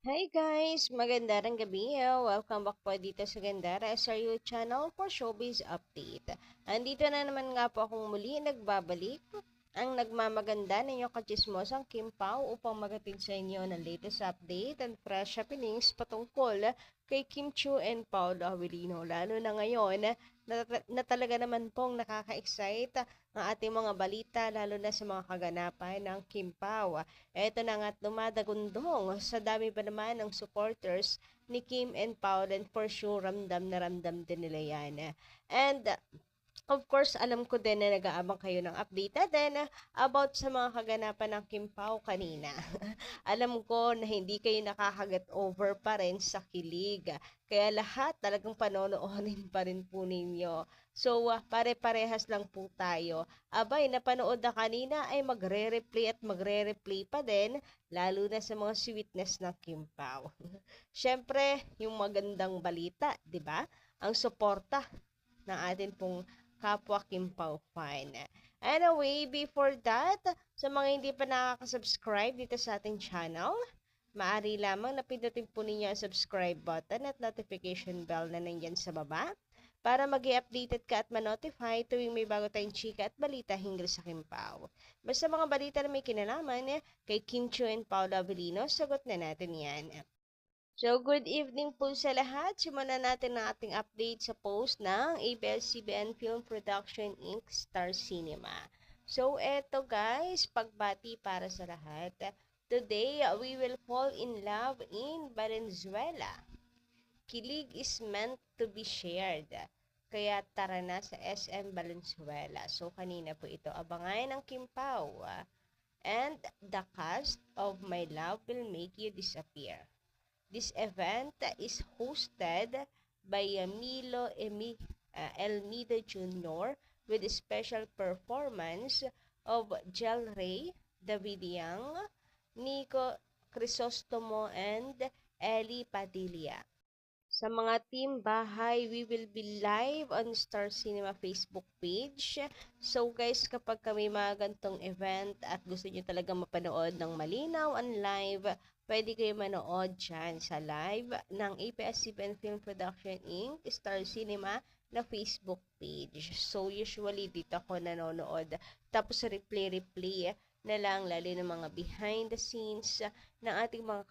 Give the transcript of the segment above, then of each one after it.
Hi guys! Magandang gabi. Welcome back po dito sa Gandara SRU channel for Showbiz Update. Andito na naman nga po akong muli nagbabalik ang nagmamaganda ninyo kachismosang Kim Pao upang magatid sa inyo ng latest update and fresh happenings patungkol kay Kim Chu and Paolo Avelino. Lalo na ngayon na, na talaga naman pong nakaka-excite ang ating mga balita lalo na sa mga kaganapan ng Kim Pao. Ito na nga't dumadagundong sa dami pa naman ng supporters ni Kim and Paul and for sure ramdam na ramdam din nila yan. And Of course, alam ko din na nag-aabang kayo ng update natin about sa mga kaganapan ng Kim Pao kanina. alam ko na hindi kayo nakakagat over pa rin sa kilig. Kaya lahat talagang panonoorin pa rin po ninyo. So, uh, pare-parehas lang po tayo. Abay, napanood na kanina ay magre-replay at magre-replay pa din, lalo na sa mga sweetness ng Kim Pao. Siyempre, yung magandang balita, di ba? Ang suporta ng atin pong kapwa Kim Pao Fan. Anyway, before that, sa mga hindi pa nakaka-subscribe dito sa ating channel, maaari lamang na pindutin po ninyo ang subscribe button at notification bell na nandyan sa baba para mag updated ka at ma-notify tuwing may bago tayong chika at balita hinggil sa Kim Pao. Basta mga balita na may kinalaman eh, kay Kim Chu and Paolo Avellino, sagot na natin yan. So, good evening po sa lahat. Simulan natin ang ating update sa post ng ABS-CBN Film Production Inc. Star Cinema. So, eto guys, pagbati para sa lahat. Today, we will fall in love in Valenzuela. Kilig is meant to be shared. Kaya tara na sa SM Valenzuela. So, kanina po ito. Abangan ng Kim Pao. And the cast of My Love Will Make You Disappear. This event is hosted by Milo uh, Elmida Jr. with a special performance of Jel Ray, David Young, Nico Crisostomo, and Ellie Padilla. Sa mga team bahay, we will be live on Star Cinema Facebook page. So guys, kapag kami mga gantong event at gusto nyo talaga mapanood ng malinaw and live, pwede kayo manood dyan sa live ng APS-CBN Film Production Inc. Star Cinema na Facebook page. So, usually dito ako nanonood. Tapos, replay-replay na lang, lalo ng mga behind the scenes ng ating mga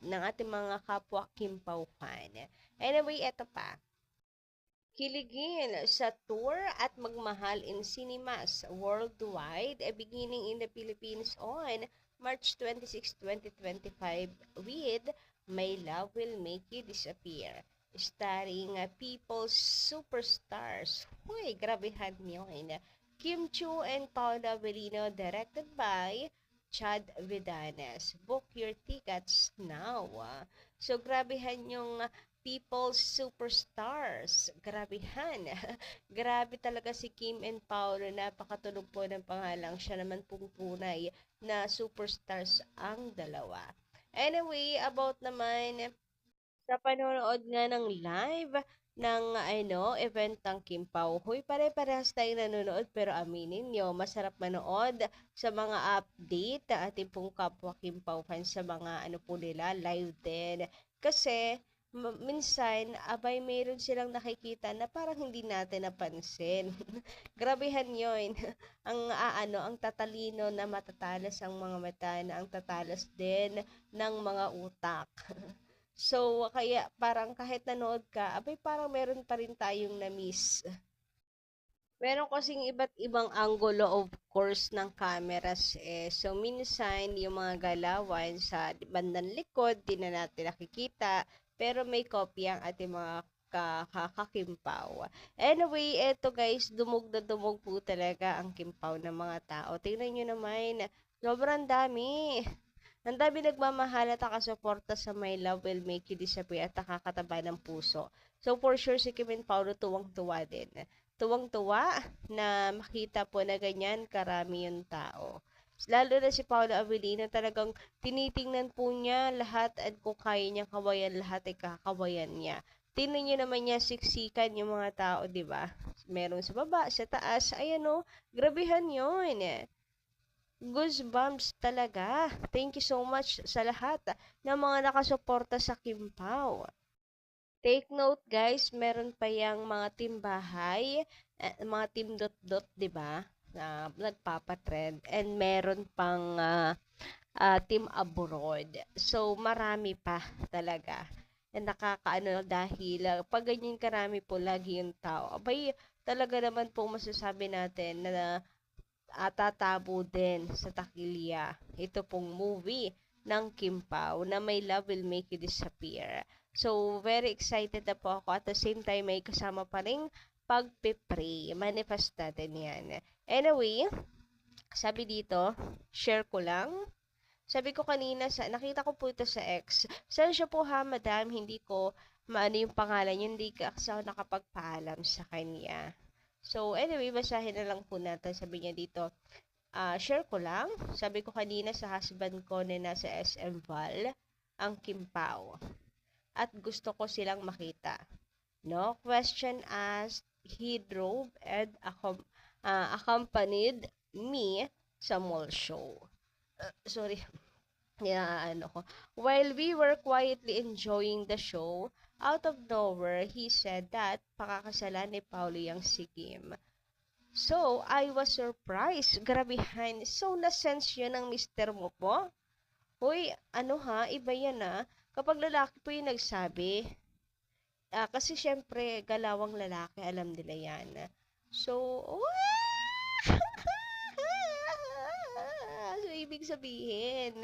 ng ating mga kapwa Kim Pao fan. Anyway, eto pa. Kiligin sa tour at magmahal in cinemas worldwide, eh, beginning in the Philippines on March 26, 2025 with My Love Will Make You Disappear. Starring uh, People's Superstars. Huy, grabehan niyo yun. Kim Chu and Paula Avellino directed by Chad Vidanes. Book your tickets now. Uh. So, grabehan yung people's superstars. Grabehan. Grabe talaga si Kim and Paolo. Napakatunog po ng pangalang. Siya naman pong punay na superstars ang dalawa. Anyway, about naman sa panonood nga ng live ng ano, event ng Kim Pao. Huy, pare-parehas tayong nanonood pero aminin nyo, masarap manood sa mga update na ating pong kapwa Kim Pao fans sa mga ano po nila, live din. Kasi, minsan, abay, mayroon silang nakikita na parang hindi natin napansin. Grabehan yun. ang aano, ang tatalino na matatalas ang mga mata na ang tatalas din ng mga utak. so, kaya parang kahit nanood ka, abay parang meron pa rin tayong na-miss. Meron kasing iba't ibang angulo of course ng cameras eh. So minsan yung mga galawan sa bandang likod, di na natin nakikita pero may kopya ang ating mga kakakimpaw. Anyway, eto guys, dumog na dumog po talaga ang kimpaw ng mga tao. Tingnan nyo naman, sobrang dami. Ang dami nagmamahal at nakasuporta sa My Love Will Make You Disappear at nakakataba ng puso. So for sure si Kim and Paulo tuwang-tuwa din. Tuwang-tuwa na makita po na ganyan karami yung tao. Lalo na si Paolo Avellino, talagang tinitingnan po niya lahat at kung kaya niyang kawayan lahat ay kakawayan niya. Tingnan niyo naman niya siksikan yung mga tao, di ba? Meron sa baba, sa taas, ayan o, grabehan yun. goosebumps talaga. Thank you so much sa lahat ng mga nakasuporta sa Kimpaw. Take note guys, meron pa yung mga timbahay, eh, mga team dot dot, 'di ba? Na nagpapatrend and meron pang uh, uh, team abroad. So marami pa talaga na nakakaano dahil uh, pag ganyan karami po lagi yung tao. Abay, talaga naman po masasabi natin na at tatabo din sa takilya. Ito pong movie ng Kim Pao na My Love Will Make You Disappear. So, very excited na po ako. At the same time, may kasama pa rin pagpipray. Manifest natin yan. Anyway, sabi dito, share ko lang. Sabi ko kanina, sa, nakita ko po ito sa ex. Saan siya po ha, madam? Hindi ko maano yung pangalan niya. Hindi kasi ako nakapagpaalam sa kanya. So, anyway, basahin na lang po natin. Sabi niya dito, uh, share ko lang. Sabi ko kanina sa husband ko na nasa SM Val, ang Kimpaw. At gusto ko silang makita. No question asked, he drove and accom- uh, accompanied me sa mall show. Uh, sorry. Yeah, ano ko. While we were quietly enjoying the show, Out of nowhere, he said that pakakasalan ni Paulo yung si Kim. So, I was surprised. Grabihan. So, na-sense yun ng mister mo po? Hoy, ano ha? Iba yan ha? Kapag lalaki po yung nagsabi, uh, kasi syempre, galawang lalaki, alam nila yan. So, what? Ibig sabihin.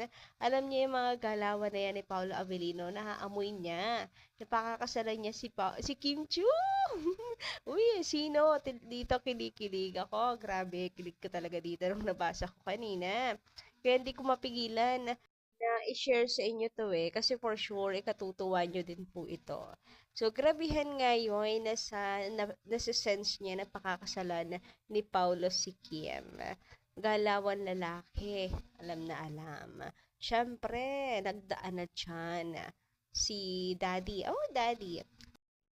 Alam niya yung mga galawan na yan ni Paolo Avellino, naaamoy niya. Napakakasalan niya si, pa si Kim Chu. Uy, sino? Dito kinikilig ako. Grabe, kilig ko talaga dito nung nabasa ko kanina. Kaya hindi ko mapigilan na i-share sa inyo to eh. Kasi for sure, ikatutuwa nyo din po ito. So, grabihan ngayon, nasa, na, nasa sense niya na pakakasalan ni Paulo si Kim galawan lalaki. Alam na alam. Siyempre, nagdaan na dyan si daddy. Oh, daddy.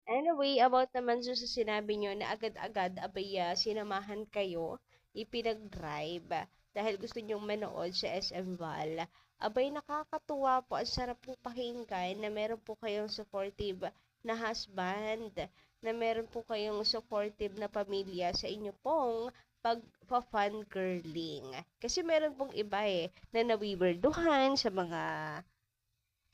Anyway, about naman sa sinabi nyo na agad-agad abaya sinamahan kayo, ipinag-drive dahil gusto nyong manood sa SM Val. Abay, nakakatuwa po. Ang sarap po pakinggan na meron po kayong supportive na husband, na meron po kayong supportive na pamilya sa inyo pong pag-fun girling. Kasi meron pong iba eh, na nawiwerduhan sa mga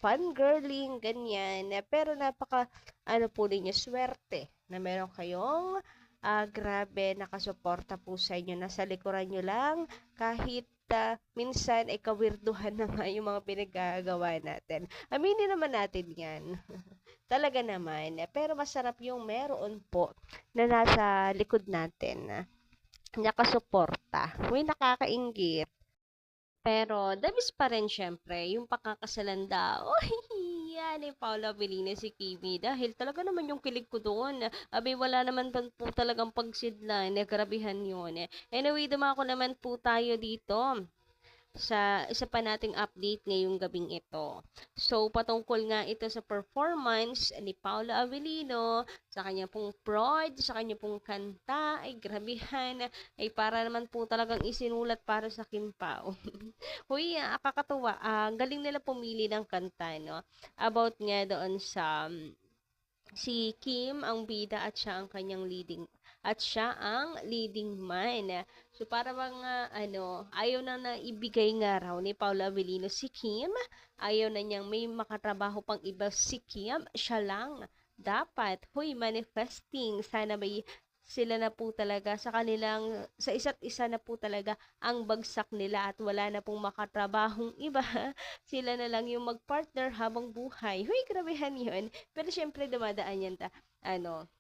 fun girling, ganyan. Pero napaka, ano po ninyo, swerte na meron kayong uh, grabe nakasuporta po sa inyo. Nasa likuran nyo lang kahit uh, minsan ay kawirduhan na nga yung mga pinagagawa natin. Aminin naman natin yan. Talaga naman. Pero masarap yung meron po na nasa likod natin nakasuporta. Uy, nakakaingit. Pero, damis pa rin syempre, yung pakakasalanda. Oh, yan ni Paula Belina si Kimi. Dahil talaga naman yung kilig ko doon. Abi, wala naman po talagang pagsidlan. Nagrabihan yun. Anyway, dumako naman po tayo dito sa isa pa nating update ngayong gabing ito. So, patungkol nga ito sa performance ni Paula Avellino, sa kanya pong prod, sa kanya pong kanta, ay grabihan, ay para naman po talagang isinulat para sa Kim Pao. Huy, uh, kakatuwa, uh, galing nila pumili ng kanta, no? About nga doon sa um, si Kim ang bida at siya ang kanyang leading at siya ang leading man. So para mga ano, ayaw na na ibigay nga raw ni Paula Avellino si Kim, ayaw na niyang may makatrabaho pang iba si Kim, siya lang dapat, huy, manifesting, sana may sila na po talaga sa kanilang, sa isa't isa na po talaga ang bagsak nila at wala na pong makatrabahong iba. sila na lang yung magpartner habang buhay. Huy, grabehan yun. Pero syempre dumadaan yan ta, ano,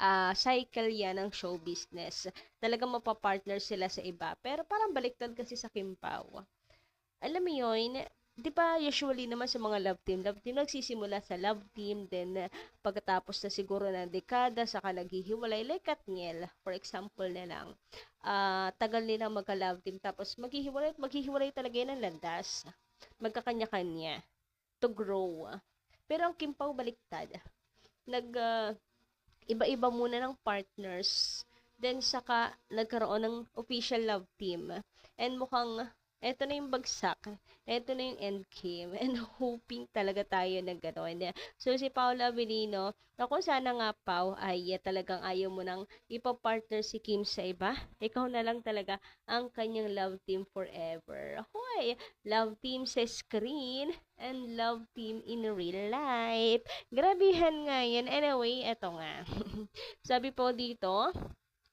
uh, cycle yan ng show business. Talagang mapapartner sila sa iba. Pero parang baliktad kasi sa Kimpaw. Alam mo yun, di ba usually naman sa mga love team, love team nagsisimula sa love team, then pagkatapos na siguro ng dekada, saka naghihiwalay, like Katniel, for example na lang, uh, tagal nilang magka-love team, tapos maghihiwalay at maghihiwalay talaga yan ng landas. Magkakanya-kanya to grow. Pero ang Kimpaw baliktad. Nag, uh, iba-iba muna ng partners. Then, saka nagkaroon ng official love team. And mukhang eto na yung bagsak. Eto na yung end game. And hoping talaga tayo ng gano'n. So, si Paolo Avellino, na kung sana nga, Pao, ay uh, talagang ayaw mo nang ipapartner si Kim sa iba. Ikaw na lang talaga ang kanyang love team forever. Hoy! Love team sa screen and love team in real life. Grabihan nga yan. Anyway, eto nga. Sabi po dito,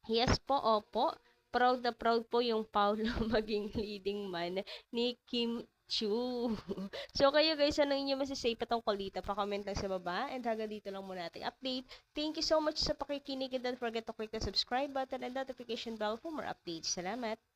yes po, opo proud na proud po yung Paulo maging leading man ni Kim Chu. So kayo guys, ano inyo masasay patungkol dito? Pa-comment lang sa baba. And hanggang dito lang muna ating update. Thank you so much sa pakikinig and don't forget to click the subscribe button and notification bell for more updates. Salamat!